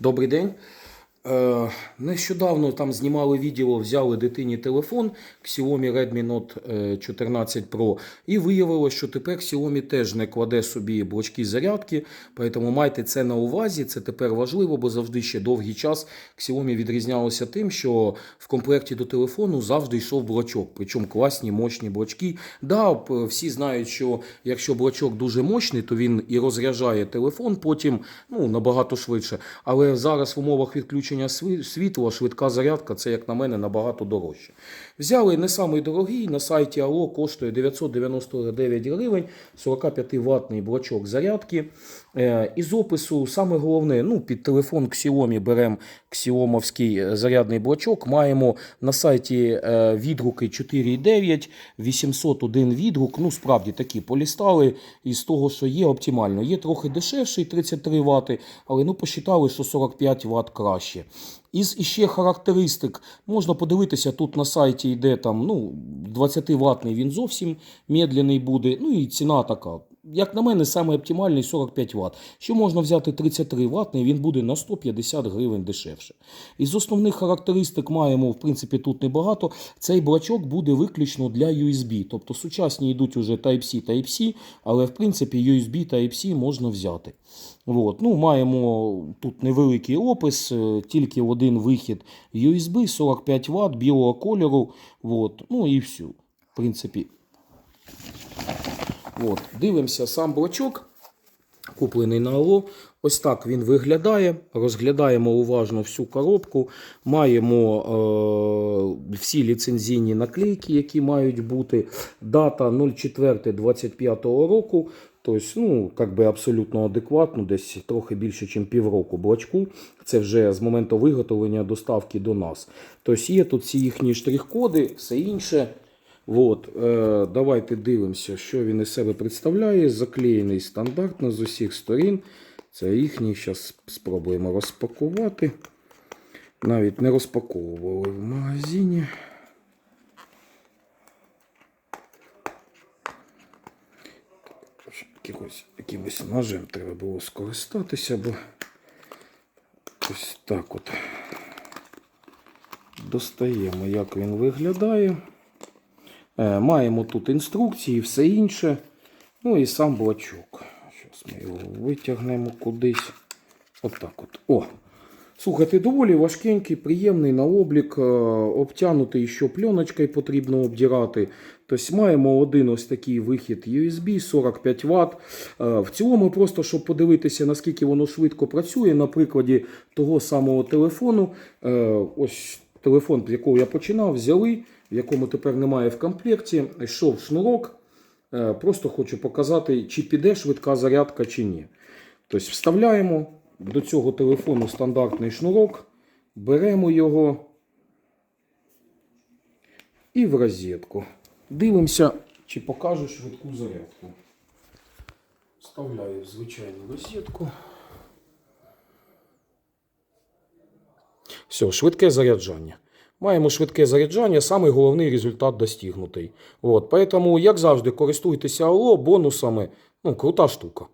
Добрий день. Е, нещодавно там знімали відео, взяли дитині телефон Xiaomi Redmi Note е, 14 Pro і виявилось, що тепер Xiaomi теж не кладе собі блочки зарядки, тому майте це на увазі, це тепер важливо, бо завжди ще довгий час Xiaomi відрізнялося тим, що в комплекті до телефону завжди йшов блочок, причому класні, мощні блочки. Да, всі знають, що якщо блочок дуже мощний, то він і розряджає телефон потім ну, набагато швидше. Але зараз в умовах відключення сві- світла швидка зарядка це, як на мене, набагато дорожче. Взяли не самий дорогий, на сайті Allo коштує 999 гривень, 45 ватний блочок зарядки. Е, Із опису саме головне, ну, під телефон Xiaomi беремо Xiaomi зарядний блочок. Маємо на сайті е, відгуки 4,9, 801 відгук. Ну, справді такі полістали із того, що є оптимально. Є трохи дешевший 33 Вт, але ну, посчитали, що 45 Вт краще. Із іще характеристик можна подивитися тут на сайті йде там ну 20 ватний він зовсім медленний буде. Ну і ціна така. Як на мене, саме оптимальний 45 Вт. Що можна взяти 33 ватний, він буде на 150 гривень дешевше. Із основних характеристик маємо, в принципі, тут небагато. Цей блочок буде виключно для USB. Тобто сучасні йдуть уже Type-C, Type-C, але в принципі USB Type-C можна взяти. От. Ну, маємо тут невеликий опис, е, тільки один вихід USB, 45 Вт білого кольору. От. Ну і все. В принципі, От, дивимося сам блочок, куплений на Алло. Ось так він виглядає. Розглядаємо уважно всю коробку. Маємо е, всі ліцензійні наклейки, які мають бути. Дата 04.25 року. Тобто, ну, как би абсолютно адекватно, десь трохи більше, ніж півроку блочку. Це вже з моменту виготовлення доставки до нас. Тобто є тут всі їхні штрих-коди, все інше. От, е, давайте дивимося, що він із себе представляє. Заклеєний стандартно з усіх сторін. Це їхній. Зараз спробуємо розпакувати. Навіть не розпаковували в магазині. Якимось, якимось ножем треба було скористатися, бо ось так от достаємо, як він виглядає. Е, Маємо тут інструкції, все інше. Ну і сам блочок. Зараз ми його витягнемо кудись. Отак от. О! Слухайте, доволі важкенький, приємний на облік, е, обтянутий ще пленочкою потрібно обдирати. Тобто маємо один ось такий вихід USB 45 Вт. В цілому, просто щоб подивитися, наскільки воно швидко працює, на прикладі того самого телефону. е, Ось телефон, з якого я починав, взяли, в якому тепер немає в комплекті. Йшов шнурок. Е, Просто хочу показати, чи піде швидка зарядка, чи ні. Тобто вставляємо до цього телефону стандартний шнурок, беремо його і в розетку. Дивимося, чи покаже швидку зарядку. Вставляю в звичайну розетку. Все, швидке заряджання. Маємо швидке заряджання, самий головний результат достигнутий. От, поэтому, як завжди, користуйтеся АЛО бонусами. Ну, крута штука.